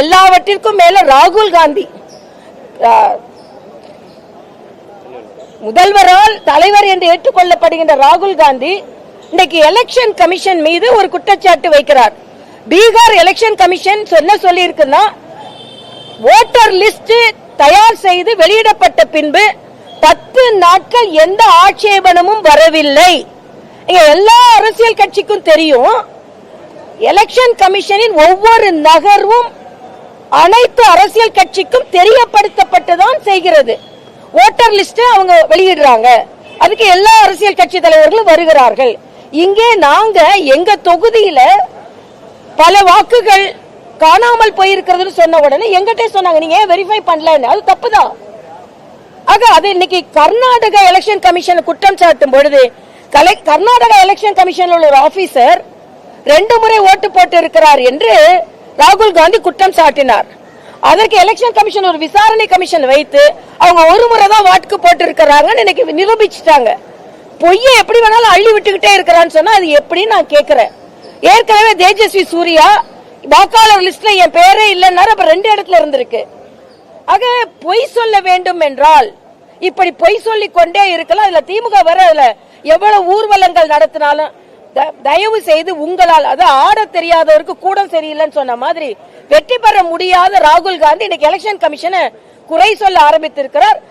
எல்லாவற்றிற்கும் மேல ராகுல் காந்தி முதல்வரால் தலைவர் என்று ஏற்றுக்கொள்ளப்படுகின்ற ராகுல் காந்தி இன்னைக்கு எலெக்ஷன் கமிஷன் மீது ஒரு குற்றச்சாட்டு வைக்கிறார். பீகார் எலெக்ஷன் கமிஷன் என்ன சொல்லி இருக்குன்னா ஓட்டர் லிஸ்ட் தயார் செய்து வெளியிடப்பட்ட பின்பு பத்து நாட்கள் எந்த ஆட்சேபனமும் வரவில்லை. எல்லா அரசியல் கட்சிக்கும் தெரியும் எலெக்ஷன் கமிஷனின் ஒவ்வொரு நகர்வும் அனைத்து அரசியல் கட்சிக்கும் தெரியப்படுத்தப்பட்டுதான் செய்கிறது. ஓட்டர் லிஸ்ட் அவங்க வெளியிடுறாங்க. அதுக்கு எல்லா அரசியல் கட்சி தலைவர்களும் வருகிறார்கள். இங்கே நாங்க எங்க தொகுதியில பல வாக்குகள் காணாமல் போயிருக்கிறதுன்னு சொன்ன உடனே எங்கிட்டே சொன்னாங்க நீங்க ஏன் வெரிஃபை பண்ணலன்னு? அது தப்புதான். ஆக அது இன்னைக்கு கர்நாடக எலெக்ஷன் கமிஷன் குற்றம் சாட்டும் பொழுது கலை கர்நாடக எலெக்ஷன் கமிஷன் உள்ள ஒரு ஆபீசர் ரெண்டு முறை ஓட்டு போட்டு இருக்கிறார் என்று ராகுல் காந்தி குற்றம் சாட்டினார். அதற்கு எலெக்ஷன் கமிஷன் ஒரு விசாரணை கமிஷன் வைத்து அவங்க ஒரு முறை தான் வாட்டுக்கு போட்டு இருக்கிறாங்கன்னு இன்னைக்கு நிரூபிச்சுட்டாங்க. பொய்யை எப்படி வேணாலும் அள்ளி விட்டுக்கிட்டே இருக்கிறான்னு சொன்னா அது எப்படி நான் கேட்கிறேன். ஏற்கனவே தேஜஸ்வி சூர்யா வாக்காளர் லிஸ்ட்ல என் பேரே இல்லைன்னாரு அப்ப ரெண்டு இடத்துல இருந்திருக்கு. ஆக பொய் சொல்ல வேண்டும் என்றால் இப்படி பொய் சொல்லி கொண்டே இருக்கலாம். அதுல திமுக வர அதுல எவ்வளவு ஊர்வலங்கள் நடத்தினாலும் தயவு செய்து உங்களால் அது ஆட தெரியாதவருக்கு கூட சரியில்லைன்னு சொன்ன மாதிரி வெற்றி பெற முடியாத ராகுல் காந்தி இன்னைக்கு எலெக்ஷன் கமிஷனை குறை சொல்ல ஆரம்பித்திருக்கிறார்.